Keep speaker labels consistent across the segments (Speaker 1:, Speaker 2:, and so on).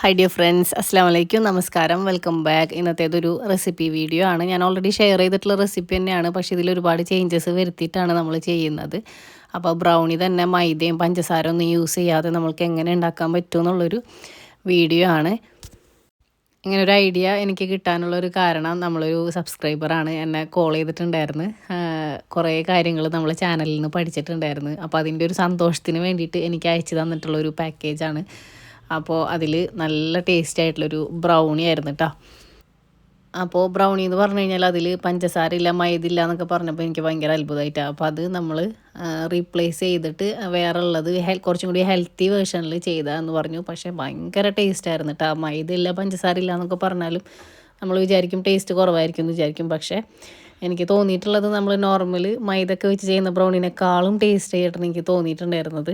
Speaker 1: Hi dear friends അസ്സാം വലൈക്കും നമസ്കാരം വെൽക്കം ബാക്ക് ഇന്നത്തേതൊരു റെസിപ്പി വീഡിയോ ആണ്. ഞാൻ ഓൾറെഡി ഷെയർ ചെയ്തിട്ടുള്ള റെസിപ്പി തന്നെയാണ്. പക്ഷേ ഇതിൽ ഒരുപാട് ചേഞ്ചസ് വരുത്തിയിട്ടാണ് നമ്മൾ ചെയ്യുന്നത്. അപ്പോൾ ബ്രൗണി തന്നെ മൈദയും പഞ്ചസാര ഒന്നും യൂസ് ചെയ്യാതെ നമ്മൾക്ക് എങ്ങനെ ഉണ്ടാക്കാൻ പറ്റും എന്നുള്ളൊരു വീഡിയോ ആണ്. ഇങ്ങനെ ഒരു ഐഡിയ എനിക്ക് കിട്ടാനുള്ള ഒരു കാരണം നമ്മളൊരു സബ്സ്ക്രൈബറാണ് എന്നെ കോൾ ചെയ്തിട്ടുണ്ടായിരുന്നു. കുറേ കാര്യങ്ങൾ നമ്മൾ ചാനലിൽ നിന്ന് പഠിച്ചിട്ടുണ്ടായിരുന്നു. അപ്പോൾ അതിന്റെ ഒരു സന്തോഷത്തിന് വേണ്ടിയിട്ട് എനിക്ക് അയച്ചു തന്നിട്ടുള്ളൊരു പാക്കേജാണ് അപ്പോൾ അതിൽ നല്ല ടേസ്റ്റ് ആയിട്ടുള്ളൊരു ബ്രൗണി ആയിരുന്നു കേട്ടോ അപ്പോൾ ബ്രൗണി എന്ന് പറഞ്ഞു കഴിഞ്ഞാൽ അതിൽ പഞ്ചസാര ഇല്ല മൈദില്ല എന്നൊക്കെ പറഞ്ഞപ്പോൾ എനിക്ക് ഭയങ്കര അത്ഭുതമായിട്ടാണ് അപ്പോൾ അത് നമ്മൾ റീപ്ലേസ് ചെയ്തിട്ട് വേറെ ഉള്ളത് ഹെൽ കുറച്ചും കൂടി ഹെൽത്തി വേർഷനിൽ ചെയ്താന്ന് പറഞ്ഞു. പക്ഷേ ഭയങ്കര ടേസ്റ്റ് ആയിരുന്നു കേട്ടോ മൈദില്ല പഞ്ചസാര ഇല്ല എന്നൊക്കെ പറഞ്ഞാലും നമ്മൾ വിചാരിക്കും ടേസ്റ്റ് കുറവായിരിക്കും എന്ന് വിചാരിക്കും. പക്ഷേ എനിക്ക് തോന്നിയിട്ടുള്ളത് നമ്മൾ നോർമൽ മൈദ ഒക്കെ വെച്ച് ചെയ്യുന്ന ബ്രൗണിനേക്കാളും ടേസ്റ്റ് ആയിട്ടാണ് എനിക്ക് തോന്നിയിട്ടുണ്ടായിരുന്നത്.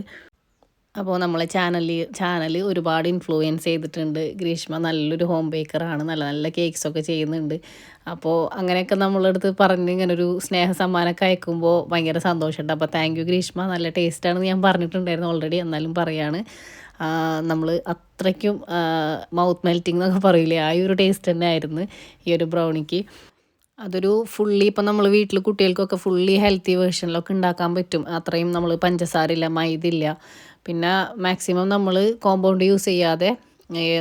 Speaker 1: അപ്പോൾ നമ്മളെ ചാനലിൽ ചാനൽ ഒരുപാട് ഇൻഫ്ലുവൻസ് ചെയ്തിട്ടുണ്ട്. ഗ്രീഷ്മ നല്ലൊരു ഹോം ബേക്കറാണ് നല്ല നല്ല കേക്ക്സൊക്കെ ചെയ്യുന്നുണ്ട്. അപ്പോൾ അങ്ങനെയൊക്കെ നമ്മളടുത്ത് പറഞ്ഞ് ഇങ്ങനെ ഒരു സ്നേഹ സമ്മാനമൊക്കെ അയക്കുമ്പോൾ ഭയങ്കര സന്തോഷമുണ്ട്. അപ്പോൾ താങ്ക് യു ഗ്രീഷ്മ. നല്ല ടേസ്റ്റാണെന്ന് ഞാൻ പറഞ്ഞിട്ടുണ്ടായിരുന്നു ഓൾറെഡി എന്നാലും പറയാണ്. നമ്മൾ അത്രയ്ക്കും മൗത്ത് മെൽറ്റിംഗ് എന്നൊക്കെ പറയില്ലേ? ആ ഒരു ടേസ്റ്റ് തന്നെ ആയിരുന്നു ഈ ഒരു ബ്രൗണിക്ക് അതൊരു ഫുള്ളി ഇപ്പം നമ്മൾ വീട്ടിൽ കുട്ടികൾക്കൊക്കെ ഫുള്ളി ഹെൽത്തി വേർഷനിലൊക്കെ ഉണ്ടാക്കാൻ പറ്റും. അത്രയും നമ്മൾ പഞ്ചസാര ഇല്ല മൈദ ഇല്ല പിന്നെ മാക്സിമം നമ്മൾ കോമ്പൗണ്ട് യൂസ് ചെയ്യാതെ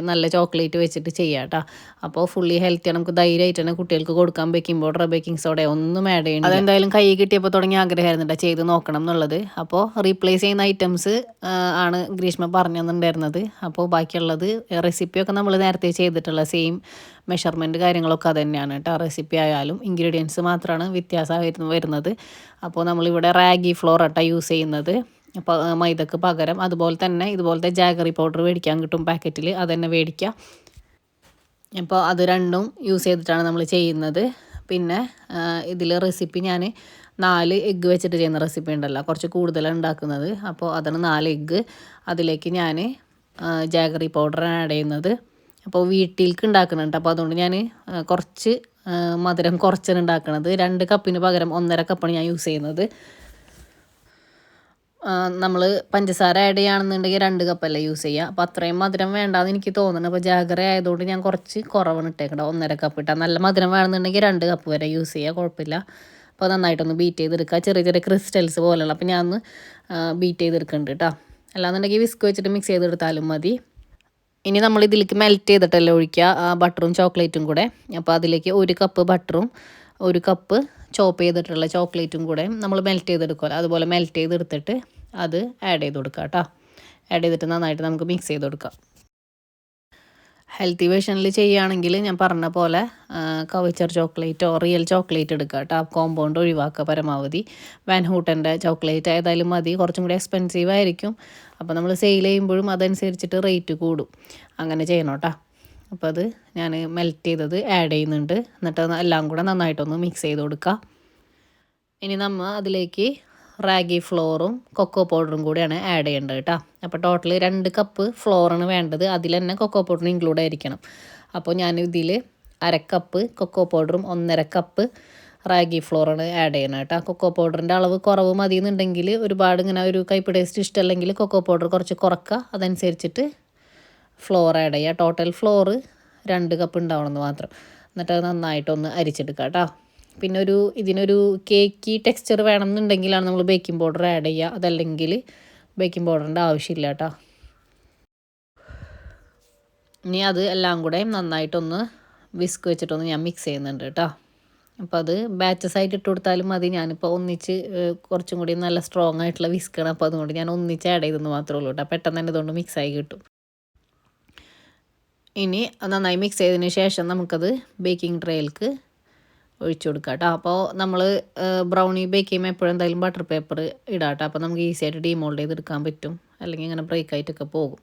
Speaker 1: നല്ല ചോക്ലേറ്റ് വെച്ചിട്ട് ചെയ്യാം കേട്ടോ അപ്പോൾ ഫുള്ളി ഹെൽത്തി നമുക്ക് ധൈര്യമായിട്ട് തന്നെ കുട്ടികൾക്ക് കൊടുക്കാൻ ബേക്കിംഗ് പൗഡർ ബേക്കിംഗ് സോഡ ഒന്നും ആഡ് ചെയ്യണം അതെന്തായാലും കൈ കിട്ടിയപ്പോൾ തുടങ്ങി ആഗ്രഹമായിരുന്നു ചെയ്ത് നോക്കണം എന്നുള്ളത്. അപ്പോൾ റീപ്ലേസ് ചെയ്യുന്ന ഐറ്റംസ് ആണ് ഗ്രീഷ്മ പറഞ്ഞു തന്നിട്ടുണ്ടായിരുന്നത് അപ്പോൾ ബാക്കിയുള്ളത് റെസിപ്പിയൊക്കെ നമ്മൾ നേരത്തെ ചെയ്തിട്ടുള്ള സെയിം മെഷർമെന്റ് കാര്യങ്ങളൊക്കെ അത് തന്നെയാണ് കേട്ടോ റെസിപ്പി ആയാലും ഇൻഗ്രീഡിയൻസ് മാത്രമാണ് വ്യത്യാസം വരുന്നത്. അപ്പോൾ നമ്മളിവിടെ റാഗി ഫ്ലോർ ആട്ടോ യൂസ് ചെയ്യുന്നത്. മൈദക്ക് പകരം അതുപോലെ തന്നെ ഇതുപോലത്തെ ജാഗറി പൗഡർ മേടിക്കാൻ കിട്ടും പാക്കറ്റിൽ അത് തന്നെ മേടിക്കുക അപ്പോൾ അത് രണ്ടും യൂസ് ചെയ്തിട്ടാണ് നമ്മൾ ചെയ്യുന്നത്. പിന്നെ ഇതിൽ റെസിപ്പി ഞാൻ നാല് എഗ്ഗ് വെച്ചിട്ട് ചെയ്യുന്ന റെസിപ്പി ഉണ്ടല്ലോ. കുറച്ച് കൂടുതലാണ് ഉണ്ടാക്കുന്നത്. അപ്പോൾ അതാണ് നാല് എഗ്ഗ് അതിലേക്ക് ഞാൻ ജാഗറി പൗഡർ ആഡ് ചെയ്യുന്നത്. അപ്പോൾ വീട്ടിലേക്ക് ഉണ്ടാക്കുന്നുണ്ട്. അപ്പോൾ അതുകൊണ്ട് ഞാൻ കുറച്ച് മധുരം കുറച്ചാണ് ഉണ്ടാക്കുന്നത് രണ്ട് കപ്പിന് പകരം ഒന്നര കപ്പാണ് ഞാൻ യൂസ് ചെയ്യുന്നത്. നമ്മൾ പഞ്ചസാര ആഡ് ചെയ്യുകയാണെന്നുണ്ടെങ്കിൽ രണ്ട് കപ്പല്ലേ യൂസ് ചെയ്യുക. അപ്പോൾ അത്രയും മധുരം വേണ്ടാന്ന് എനിക്ക് തോന്നുന്നു. അപ്പോൾ ജാഗ്രത ആയതുകൊണ്ട് ഞാൻ കുറച്ച് കുറവാണ് ഇട്ടേക്കണം ഒന്നര കപ്പ് ഇട്ടാൽ നല്ല മധുരം വേണമെന്നുണ്ടെങ്കിൽ രണ്ട് കപ്പ് വരെ യൂസ് ചെയ്യുക. കുഴപ്പമില്ല. അപ്പോൾ നന്നായിട്ടൊന്ന് ബീറ്റ് ചെയ്തെടുക്കുക. ചെറിയ ചെറിയ ക്രിസ്റ്റൽസ് പോലെയുള്ള. അപ്പോൾ ഞാൻ ഒന്ന് ബീറ്റ് ചെയ്തെടുക്കുന്നുണ്ട് കേട്ടോ അല്ലാന്നുണ്ടെങ്കിൽ വിസ്ക് വെച്ചിട്ട് മിക്സ് ചെയ്തെടുത്താലും മതി. ഇനി നമ്മൾ ഇതിലേക്ക് മെൽറ്റ് ചെയ്തിട്ടല്ലേ ഒഴിക്കുക. ബട്ടറും ചോക്ലേറ്റും കൂടെ. അപ്പോൾ അതിലേക്ക് ഒരു കപ്പ് ബട്ടറും ഒരു കപ്പ് ചോപ്പ് ചെയ്തിട്ടുള്ള ചോക്ലേറ്റും കൂടെ നമ്മൾ മെൽറ്റ് ചെയ്തെടുക്കുമല്ലോ. അതുപോലെ മെൽറ്റ് ചെയ്തെടുത്തിട്ട് അത് ആഡ് ചെയ്ത് കൊടുക്കുക കേട്ടോ. ആഡ് ചെയ്തിട്ട് നന്നായിട്ട് നമുക്ക് മിക്സ് ചെയ്ത് കൊടുക്കാം. ഹെൽത്തി വേർഷനിൽ ചെയ്യുകയാണെങ്കിൽ ഞാൻ പറഞ്ഞ പോലെ കവച്ചർ ചോക്ലേറ്റോ റിയൽ ചോക്ലേറ്റ് എടുക്കുക കേട്ടോ. കോമ്പൗണ്ട് ഒഴിവാക്കുക പരമാവധി. വാൻ ഹൂട്ടന്റെ ചോക്ലേറ്റ് ഏതായാലും മതി. കുറച്ചും കൂടി എക്സ്പെൻസീവ് ആയിരിക്കും. അപ്പോൾ നമ്മൾ സെയിൽ ചെയ്യുമ്പോഴും അതനുസരിച്ചിട്ട് റേറ്റ് കൂടും. അങ്ങനെ ചെയ്യണം കേട്ടോ. അപ്പോൾ അത് ഞാൻ മെൽറ്റ് ചെയ്തത് ആഡ് ചെയ്യുന്നുണ്ട്. എന്നിട്ട് എല്ലാം കൂടെ നന്നായിട്ടൊന്ന് മിക്സ് ചെയ്ത് കൊടുക്കുക ഇനി നമ്മൾ അതിലേക്ക് റാഗി ഫ്ലോറും കൊക്കോ പൗഡറും കൂടിയാണ് ആഡ് ചെയ്യേണ്ടത് കേട്ടോ. അപ്പോൾ ടോട്ടൽ രണ്ട് കപ്പ് ഫ്ലോറാണ് വേണ്ടത്. അതിൽ തന്നെ കൊക്കോ പൗഡറും ഇൻക്ലൂഡ് ആയിരിക്കണം. അപ്പോൾ ഞാൻ ഇതിൽ അരക്കപ്പ് കൊക്കോ പൗഡറും ഒന്നര കപ്പ് റാഗി ഫ്ലോറാണ് ആഡ് ചെയ്യണം കേട്ടോ. കൊക്കോ പൗഡറിന്റെ അളവ് കുറവ് മതി എന്നുണ്ടെങ്കിൽ ഒരുപാട് ഇങ്ങനെ ഒരു കൈപ്പ് ടേസ്റ്റ് ഇഷ്ടമല്ലെങ്കിൽ കൊക്കോ പൗഡർ കുറച്ച് കുറക്കുക. അതനുസരിച്ചിട്ട് ഫ്ലോർ ആഡ് ചെയ്യുക ടോട്ടൽ ഫ്ലോറ് രണ്ട് കപ്പ് ഉണ്ടാവണമെന്ന് മാത്രം. എന്നിട്ട് അത് നന്നായിട്ടൊന്ന് അരിച്ചെടുക്കുക കേട്ടോ. പിന്നെ ഒരു ഇതിനൊരു കേക്കി ടെക്സ്ചർ വേണമെന്നുണ്ടെങ്കിലാണ് നമ്മൾ ബേക്കിംഗ് പൗഡർ ആഡ് ചെയ്യുക അതല്ലെങ്കിൽ ബേക്കിംഗ് പൗഡറിന്റെ ആവശ്യമില്ല കേട്ടോ. ഇനി അത് എല്ലാം കൂടെ നന്നായിട്ടൊന്ന് വിസ്ക് വെച്ചിട്ടൊന്ന് ഞാൻ മിക്സ് ചെയ്യുന്നുണ്ട് കേട്ടോ. അപ്പോൾ അത് ബാച്ചസ് ആയിട്ട് ഇട്ട് കൊടുത്താലും മതി. ഞാനിപ്പോൾ ഒന്നിച്ച് കുറച്ചും കൂടി നല്ല സ്ട്രോങ് ആയിട്ടുള്ള വിസ്ക്കാണ് അപ്പോൾ അതുകൊണ്ട് ഞാൻ ഒന്നിച്ച് ആഡ് ചെയ്തെന്ന് മാത്രമേ ഉള്ളൂ കേട്ടോ. പെട്ടെന്ന് തന്നെ ഇതുകൊണ്ട് മിക്സായി കിട്ടും. ഇനി നന്നായി മിക്സ് ചെയ്തതിന് ശേഷം നമുക്കത് ബേക്കിംഗ് ട്രേയിലേക്ക് ഒഴിച്ചു കൊടുക്കുക കേട്ടോ അപ്പോൾ നമ്മൾ ബ്രൗണി ബേക്ക് ചെയ്യുമ്പോൾ എപ്പോഴും എന്തായാലും ബട്ടർ പേപ്പർ ഇടാം കേട്ടോ അപ്പോൾ നമുക്ക് ഈസി ആയിട്ട് ഡീമോൾഡ് ചെയ്തെടുക്കാൻ പറ്റും. അല്ലെങ്കിൽ ഇങ്ങനെ ബ്രേക്ക് ആയിട്ടൊക്കെ പോകും.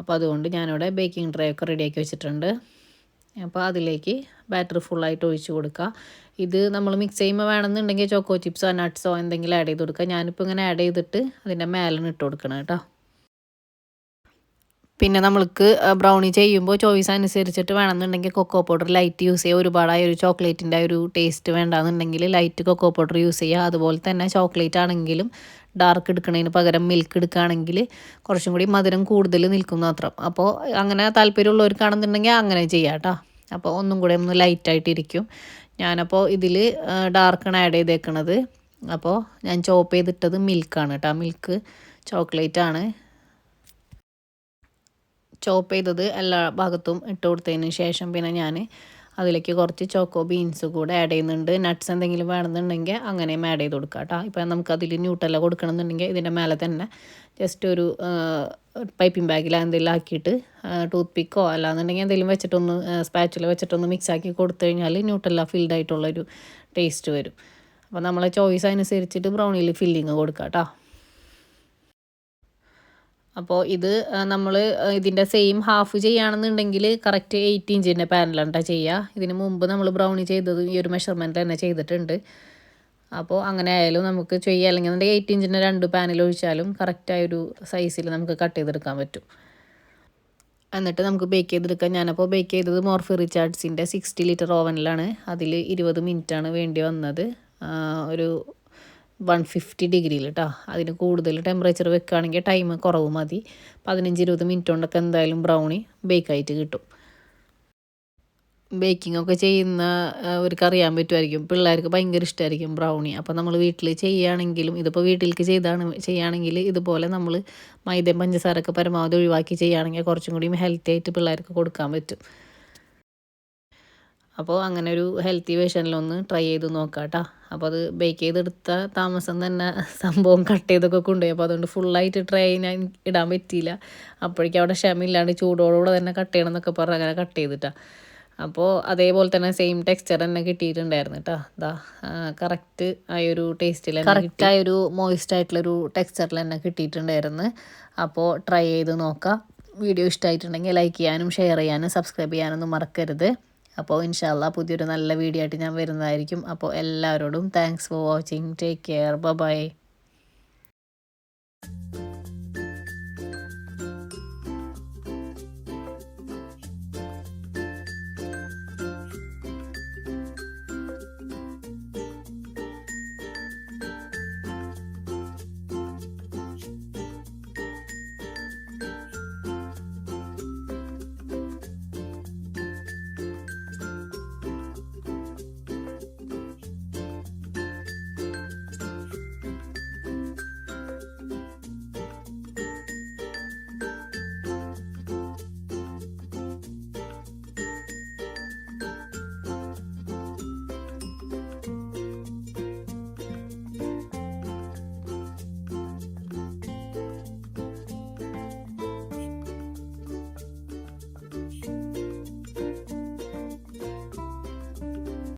Speaker 1: അപ്പോൾ അതുകൊണ്ട് ഞാനിവിടെ ബേക്കിംഗ് ട്രേ ഒക്കെ റെഡിയാക്കി വെച്ചിട്ടുണ്ട്. അപ്പോൾ അതിലേക്ക് ബാറ്റർ ഫുള്ളായിട്ട് ഒഴിച്ചു കൊടുക്കുക ഇത് നമ്മൾ മിക്സ് ചെയ്യുമ്പോൾ വേണമെന്നുണ്ടെങ്കിൽ ചോക്കോ ചിപ്സോ നട്ട്സോ എന്തെങ്കിലും ആഡ് ചെയ്ത് കൊടുക്കുക ഞാനിപ്പോൾ ഇങ്ങനെ ആഡ് ചെയ്തിട്ട് അതിന്റെ മേലെ ഇട്ട് കൊടുക്കണം കേട്ടോ പിന്നെ നമ്മൾക്ക് ബ്രൗണി ചെയ്യുമ്പോൾ ചോയ്സ് അനുസരിച്ചിട്ട് വേണമെന്നുണ്ടെങ്കിൽ കൊക്കോ പൗഡർ ലൈറ്റ് യൂസ് ചെയ്യുക ഒരുപാടായ ഒരു ചോക്ലേറ്റിന്റെ ഒരു ടേസ്റ്റ് വേണ്ടാന്നുണ്ടെങ്കിൽ ലൈറ്റ് കൊക്കോ പൗഡർ യൂസ് ചെയ്യുക അതുപോലെ തന്നെ ചോക്ലേറ്റ് ആണെങ്കിലും ഡാർക്ക് എടുക്കുന്നതിന് പകരം മിൽക്ക് എടുക്കുകയാണെങ്കിൽ കുറച്ചും കൂടി മധുരം കൂടുതൽ നിൽക്കും മാത്രം. അപ്പോൾ അങ്ങനെ താല്പര്യമുള്ളവർക്കാണെന്നുണ്ടെങ്കിൽ അങ്ങനെ ചെയ്യാം കേട്ടോ. അപ്പോൾ ഒന്നും കൂടെ ഒന്ന് ലൈറ്റായിട്ടിരിക്കും ഞാനപ്പോൾ ഇതിൽ ഡാർക്കാണ് ആഡ് ചെയ്തേക്കണത്. അപ്പോൾ ഞാൻ ചോപ്പ് ചെയ്തിട്ടത് മിൽക്കാണ് കേട്ടോ. മിൽക്ക് ചോക്ലേറ്റ് ആണ്. ചോപ്പ് ചെയ്തത് എല്ലാ ഭാഗത്തും ഇട്ട് കൊടുത്തതിന് ശേഷം പിന്നെ ഞാൻ അതിലേക്ക് കുറച്ച് ചോക്കോ ബീൻസ് കൂടെ ആഡ് ചെയ്യുന്നുണ്ട്. നട്ട്സ് എന്തെങ്കിലും വേണമെന്നുണ്ടെങ്കിൽ അങ്ങനെയും ആഡ് ചെയ്ത് കൊടുക്കാം കേട്ടോ. ഇപ്പം നമുക്ക് അതിൽ ന്യൂട്ടെല്ലാം കൊടുക്കണമെന്നുണ്ടെങ്കിൽ ഇതിന്റെ മേലെ തന്നെ ജസ്റ്റ് ഒരു പൈപ്പിംഗ് ബാഗിൽ എന്തെങ്കിലും ആക്കിയിട്ട് ടൂത്ത് പിക്കോ അല്ലാന്നുണ്ടെങ്കിൽ എന്തെങ്കിലും വെച്ചിട്ടൊന്ന് സ്പാച്ചിൽ വെച്ചിട്ടൊന്ന് മിക്സ് ആക്കി കൊടുത്തു കഴിഞ്ഞാൽ ന്യൂട്ടെല്ല ഫിൽഡ് ആയിട്ടുള്ളൊരു ടേസ്റ്റ് വരും. അപ്പോൾ നമ്മളെ ചോയ്സ് അനുസരിച്ചിട്ട് ബ്രൗണിയിൽ ഫില്ലിങ് കൊടുക്കാം കേട്ടോ. അപ്പോൾ ഇത് നമ്മൾ ഇതിന്റെ സെയിം ഹാഫ് ചെയ്യുകയാണെന്നുണ്ടെങ്കിൽ കറക്റ്റ് എയ്റ്റ് ഇഞ്ചിന്റെ പാനലാണ് ചെയ്യുക ഇതിന് മുമ്പ് നമ്മൾ ബ്രൗണി ചെയ്തത് ഈ ഒരു മെഷർമെന്റ് തന്നെ ചെയ്തിട്ടുണ്ട്. അപ്പോൾ അങ്ങനെ ആയാലും നമുക്ക് ചെയ്യുക അല്ലെങ്കിൽ നമ്മുടെ എയ്റ്റ് ഇഞ്ചിന്റെ രണ്ട് പാനൽ ഒഴിച്ചാലും കറക്റ്റായൊരു സൈസിൽ നമുക്ക് കട്ട് ചെയ്തെടുക്കാൻ പറ്റും. എന്നിട്ട് നമുക്ക് ബേക്ക് ചെയ്തെടുക്കാം. ഞാനപ്പോൾ ബേക്ക് ചെയ്തത് മോർഫി റിച്ചാർഡ്സിന്റെ സിക്സ്റ്റി ലിറ്റർ ഓവനിലാണ് അതിൽ ഇരുപത് മിനിറ്റാണ് വേണ്ടി വന്നത്. ഒരു വൺ ഫിഫ്റ്റി ഡിഗ്രിയിൽ കേട്ടോ അതിന് കൂടുതൽ ടെമ്പറേച്ചർ വെക്കുകയാണെങ്കിൽ ടൈം കുറവ് മതി. പതിനഞ്ച് ഇരുപത് മിനിറ്റ് കൊണ്ടൊക്കെ എന്തായാലും ബ്രൗണി ബേക്കായിട്ട് കിട്ടും. ബേക്കിംഗ് ഒക്കെ ചെയ്യുന്ന അവർക്ക് അറിയാൻ പറ്റുമായിരിക്കും. പിള്ളേർക്ക് ഭയങ്കര ഇഷ്ടമായിരിക്കും ബ്രൗണി അപ്പോൾ നമ്മൾ വീട്ടിൽ ചെയ്യുകയാണെങ്കിലും ഇതിപ്പോൾ വീട്ടിലേക്ക് ചെയ്താണ് ചെയ്യുകയാണെങ്കിൽ ഇതുപോലെ നമ്മൾ മൈദയും പഞ്ചസാരൊക്കെ പരമാവധി ഒഴിവാക്കി ചെയ്യുകയാണെങ്കിൽ കുറച്ചും കൂടി ഹെൽത്തി ആയിട്ട് പിള്ളേർക്ക് കൊടുക്കാൻ പറ്റും. അപ്പോൾ അങ്ങനെ ഒരു ഹെൽത്തി വേഷനിലൊന്ന് ട്രൈ ചെയ്ത് നോക്കാം കേട്ടോ അപ്പോൾ അത് ബേക്ക് ചെയ്തെടുത്ത താമസം തന്നെ സംഭവം കട്ട് ചെയ്തൊക്കെ കൊണ്ടുപോയി. അപ്പോൾ അതുകൊണ്ട് ഫുള്ളായിട്ട് ട്രൈ ഞാൻ ഇടാൻ പറ്റിയില്ല. അപ്പോഴേക്കും അവിടെ ക്ഷമയില്ലാണ്ട് ചൂടോടുകൂടെ തന്നെ കട്ട് ചെയ്യണം എന്നൊക്കെ പറഞ്ഞ് അങ്ങനെ കട്ട് ചെയ്തിട്ടാണ് അപ്പോൾ അതേപോലെ തന്നെ സെയിം ടെക്സ്ചർ തന്നെ കിട്ടിയിട്ടുണ്ടായിരുന്നു കേട്ടോ അതാ കറക്റ്റ് ആയൊരു ടേസ്റ്റിൽ കറക്റ്റ് ആയൊരു മോയിസ്റ്റ് ആയിട്ടുള്ളൊരു ടെക്സ്ചറിൽ തന്നെ കിട്ടിയിട്ടുണ്ടായിരുന്നു. അപ്പോൾ ട്രൈ ചെയ്ത് നോക്കാം. വീഡിയോ ഇഷ്ടമായിട്ടുണ്ടെങ്കിൽ ലൈക്ക് ചെയ്യാനും ഷെയർ ചെയ്യാനും സബ്സ്ക്രൈബ് ചെയ്യാനൊന്നും മറക്കരുത്. അപ്പോൾ ഇൻഷാല്ല പുതിയൊരു നല്ല വീഡിയോ ആയിട്ട് ഞാൻ വരുന്നതായിരിക്കും. അപ്പോൾ എല്ലാവരോടും thanks for watching take care bye